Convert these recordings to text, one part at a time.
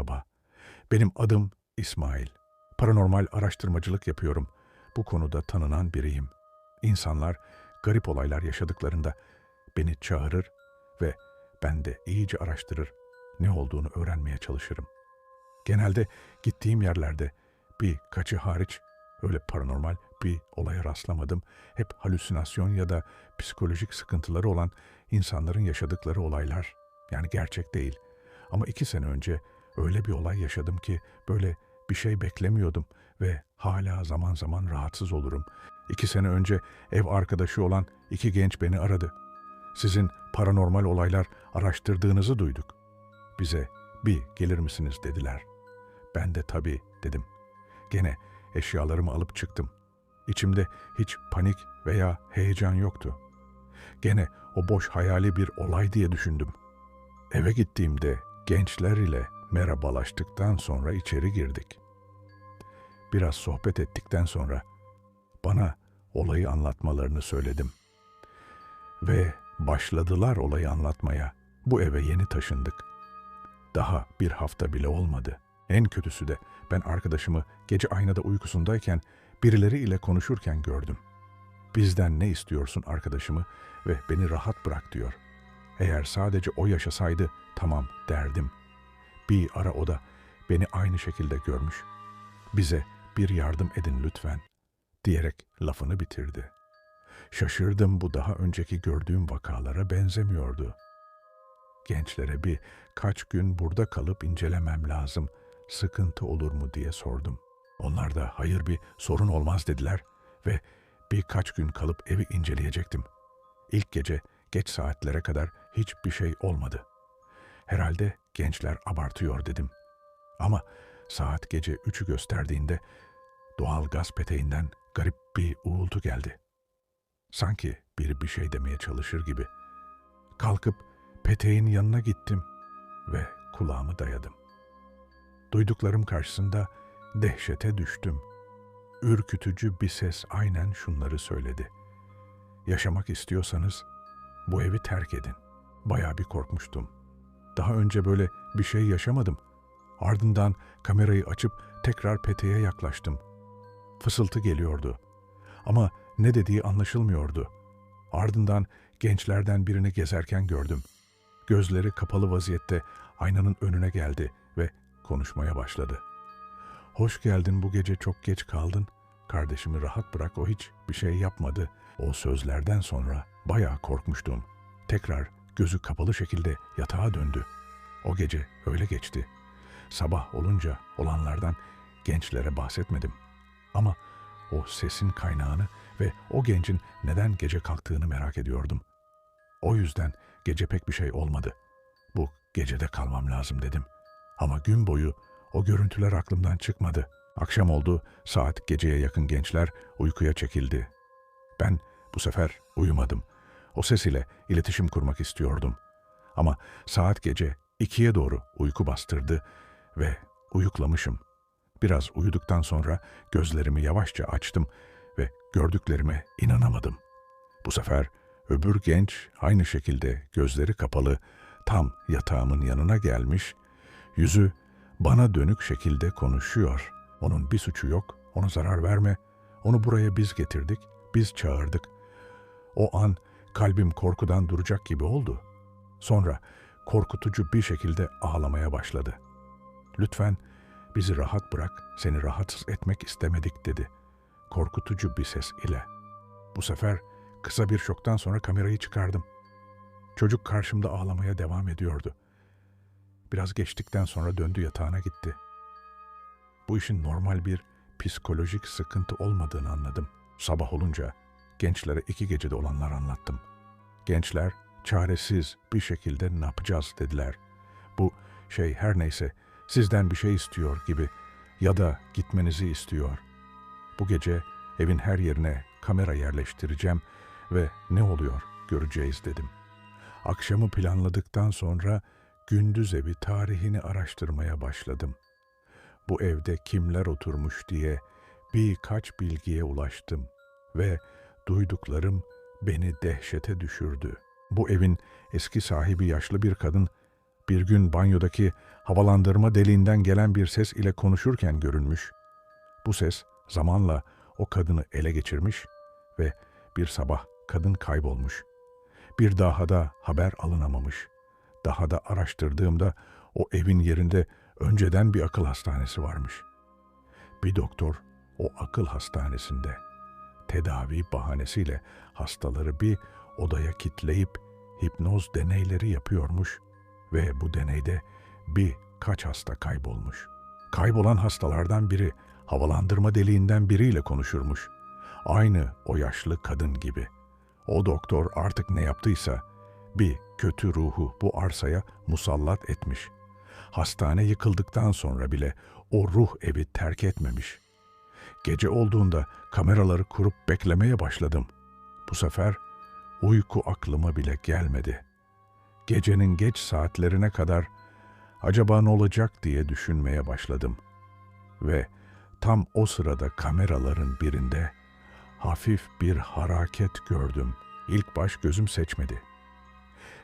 Merhaba. Benim adım İsmail. Paranormal araştırmacılık yapıyorum. Bu konuda tanınan biriyim. İnsanlar garip olaylar yaşadıklarında beni çağırır ve ben de iyice araştırır. Ne olduğunu öğrenmeye çalışırım. Genelde gittiğim yerlerde bir kaçı hariç öyle paranormal bir olaya rastlamadım. Hep halüsinasyon ya da psikolojik sıkıntıları olan insanların yaşadıkları olaylar. Yani gerçek değil. Ama iki sene önce öyle bir olay yaşadım ki böyle bir şey beklemiyordum ve hala zaman zaman rahatsız olurum. İki sene önce ev arkadaşı olan iki genç beni aradı. Sizin paranormal olaylar araştırdığınızı duyduk. Bize bir gelir misiniz dediler. Ben de tabii dedim. Gene eşyalarımı alıp çıktım. İçimde hiç panik veya heyecan yoktu. Gene o boş hayali bir olay diye düşündüm. Eve gittiğimde gençler ile merhabalaştıktan sonra içeri girdik. Biraz sohbet ettikten sonra bana olayı anlatmalarını söyledim. Ve başladılar olayı anlatmaya. Bu eve yeni taşındık. Daha bir hafta bile olmadı. En kötüsü de ben arkadaşımı gece aynada uykusundayken birileri ile konuşurken gördüm. Bizden ne istiyorsun arkadaşımı ve beni rahat bırak diyor. Eğer sadece o yaşasaydı tamam derdim. Bir ara o da beni aynı şekilde görmüş. Bize bir yardım edin lütfen diyerek lafını bitirdi. Şaşırdım bu daha önceki gördüğüm vakalara benzemiyordu. Gençlere bir kaç gün burada kalıp incelemem lazım, sıkıntı olur mu diye sordum. Onlar da hayır bir sorun olmaz dediler ve birkaç gün kalıp evi inceleyecektim. İlk gece geç saatlere kadar hiçbir şey olmadı. Herhalde gençler abartıyor dedim. Ama saat gece üçü gösterdiğinde doğal gaz peteğinden garip bir uğultu geldi. Sanki biri bir şey demeye çalışır gibi. Kalkıp peteğin yanına gittim ve kulağımı dayadım. Duyduklarım karşısında dehşete düştüm. Ürkütücü bir ses aynen şunları söyledi. Yaşamak istiyorsanız bu evi terk edin. Bayağı bir korkmuştum. Daha önce böyle bir şey yaşamadım. Ardından kamerayı açıp tekrar peteğe yaklaştım. Fısıltı geliyordu. Ama ne dediği anlaşılmıyordu. Ardından gençlerden birini gezerken gördüm. Gözleri kapalı vaziyette aynanın önüne geldi ve konuşmaya başladı. Hoş geldin bu gece çok geç kaldın. Kardeşimi rahat bırak o hiç bir şey yapmadı. O sözlerden sonra bayağı korkmuştum. Tekrar gözü kapalı şekilde yatağa döndü. O gece öyle geçti. Sabah olunca olanlardan gençlere bahsetmedim. Ama o sesin kaynağını ve o gencin neden gece kalktığını merak ediyordum. O yüzden gece pek bir şey olmadı. Bu gecede kalmam lazım dedim. Ama gün boyu o görüntüler aklımdan çıkmadı. Akşam oldu, saat geceye yakın gençler uykuya çekildi. Ben bu sefer uyumadım. O ses ile iletişim kurmak istiyordum. Ama saat gece ikiye doğru uyku bastırdı ve uyuklamışım. Biraz uyuduktan sonra gözlerimi yavaşça açtım ve gördüklerime inanamadım. Bu sefer öbür genç aynı şekilde gözleri kapalı tam yatağımın yanına gelmiş, yüzü bana dönük şekilde konuşuyor. Onun bir suçu yok, ona zarar verme. Onu buraya biz getirdik, biz çağırdık. O an kalbim korkudan duracak gibi oldu. Sonra korkutucu bir şekilde ağlamaya başladı. Lütfen bizi rahat bırak, seni rahatsız etmek istemedik dedi. Korkutucu bir ses ile. Bu sefer kısa bir şoktan sonra kamerayı çıkardım. Çocuk karşımda ağlamaya devam ediyordu. Biraz geçtikten sonra döndü yatağına gitti. Bu işin normal bir psikolojik sıkıntı olmadığını anladım. Sabah olunca gençlere iki gecede olanlar anlattım. Gençler çaresiz bir şekilde ne yapacağız dediler. Bu şey her neyse sizden bir şey istiyor gibi ya da gitmenizi istiyor. Bu gece evin her yerine kamera yerleştireceğim ve ne oluyor göreceğiz dedim. Akşamı planladıktan sonra gündüz evi tarihini araştırmaya başladım. Bu evde kimler oturmuş diye birkaç bilgiye ulaştım ve duyduklarım beni dehşete düşürdü. Bu evin eski sahibi yaşlı bir kadın bir gün banyodaki havalandırma deliğinden gelen bir ses ile konuşurken görünmüş. Bu ses zamanla o kadını ele geçirmiş ve bir sabah kadın kaybolmuş. Bir daha da haber alınamamış. Daha da araştırdığımda o evin yerinde önceden bir akıl hastanesi varmış. Bir doktor o akıl hastanesinde tedavi bahanesiyle hastaları bir odaya kitleyip hipnoz deneyleri yapıyormuş ve bu deneyde bir kaç hasta kaybolmuş. Kaybolan hastalardan biri havalandırma deliğinden biriyle konuşurmuş. Aynı o yaşlı kadın gibi. O doktor artık ne yaptıysa bir kötü ruhu bu arsaya musallat etmiş. Hastane yıkıldıktan sonra bile o ruh evi terk etmemiş. Gece olduğunda kameraları kurup beklemeye başladım. Bu sefer uyku aklıma bile gelmedi. Gecenin geç saatlerine kadar acaba ne olacak diye düşünmeye başladım. Ve tam o sırada kameraların birinde hafif bir haraket gördüm. İlk baş gözüm seçmedi.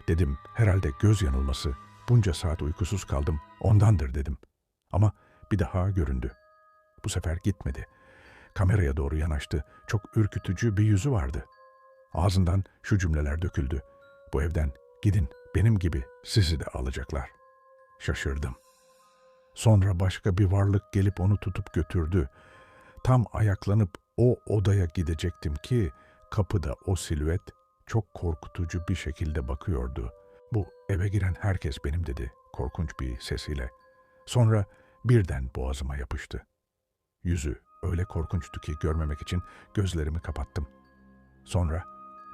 Dedim herhalde göz yanılması. Bunca saat uykusuz kaldım. Ondandır dedim. Ama bir daha göründü. Bu sefer gitmedi. Kameraya doğru yanaştı. Çok ürkütücü bir yüzü vardı. Ağzından şu cümleler döküldü. Bu evden gidin benim gibi sizi de alacaklar. Şaşırdım. Sonra başka bir varlık gelip onu tutup götürdü. Tam ayaklanıp o odaya gidecektim ki kapıda o silüet çok korkutucu bir şekilde bakıyordu. Bu eve giren herkes benim dedi korkunç bir sesiyle. Sonra birden boğazıma yapıştı. Yüzü öyle korkunçtu ki görmemek için gözlerimi kapattım. Sonra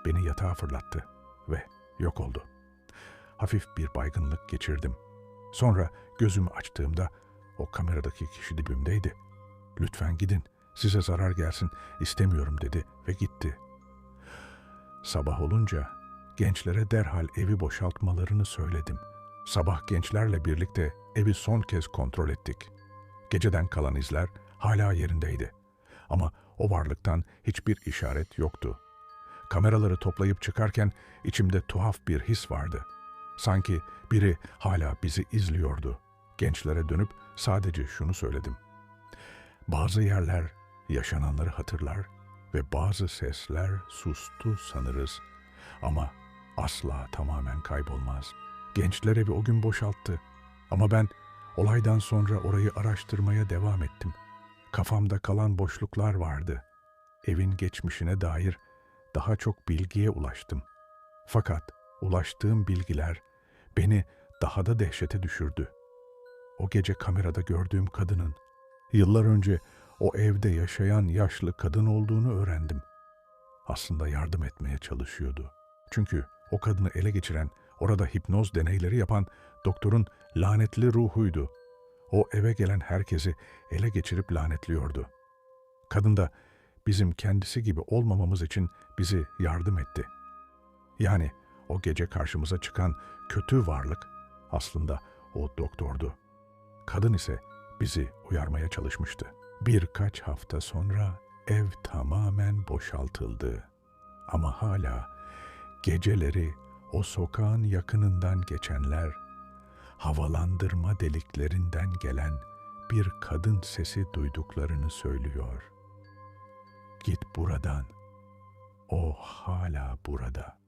beni yatağa fırlattı ve yok oldu. Hafif bir baygınlık geçirdim. Sonra gözümü açtığımda o kameradaki kişi dibimdeydi. Lütfen gidin, size zarar gelsin, istemiyorum dedi ve gitti. Sabah olunca gençlere derhal evi boşaltmalarını söyledim. Sabah gençlerle birlikte evi son kez kontrol ettik. Geceden kalan izler hala yerindeydi. Ama o varlıktan hiçbir işaret yoktu. Kameraları toplayıp çıkarken içimde tuhaf bir his vardı. Sanki biri hala bizi izliyordu. Gençlere dönüp sadece şunu söyledim. Bazı yerler yaşananları hatırlar ve bazı sesler sustu sanırız. Ama asla tamamen kaybolmaz. Gençler evi o gün boşalttı. Ama ben olaydan sonra orayı araştırmaya devam ettim. Kafamda kalan boşluklar vardı. Evin geçmişine dair daha çok bilgiye ulaştım. Fakat ulaştığım bilgiler beni daha da dehşete düşürdü. O gece kamerada gördüğüm kadının yıllar önce o evde yaşayan yaşlı kadın olduğunu öğrendim. Aslında yardım etmeye çalışıyordu. Çünkü o kadını ele geçiren, orada hipnoz deneyleri yapan doktorun lanetli ruhuydu. O eve gelen herkesi ele geçirip lanetliyordu. Kadın da bizim kendisi gibi olmamamız için bizi yardım etti. Yani o gece karşımıza çıkan kötü varlık aslında o doktordu. Kadın ise bizi uyarmaya çalışmıştı. Birkaç hafta sonra ev tamamen boşaltıldı. Ama hala geceleri o sokağın yakınından geçenler havalandırma deliklerinden gelen bir kadın sesi duyduklarını söylüyor. Git buradan. O hala burada.''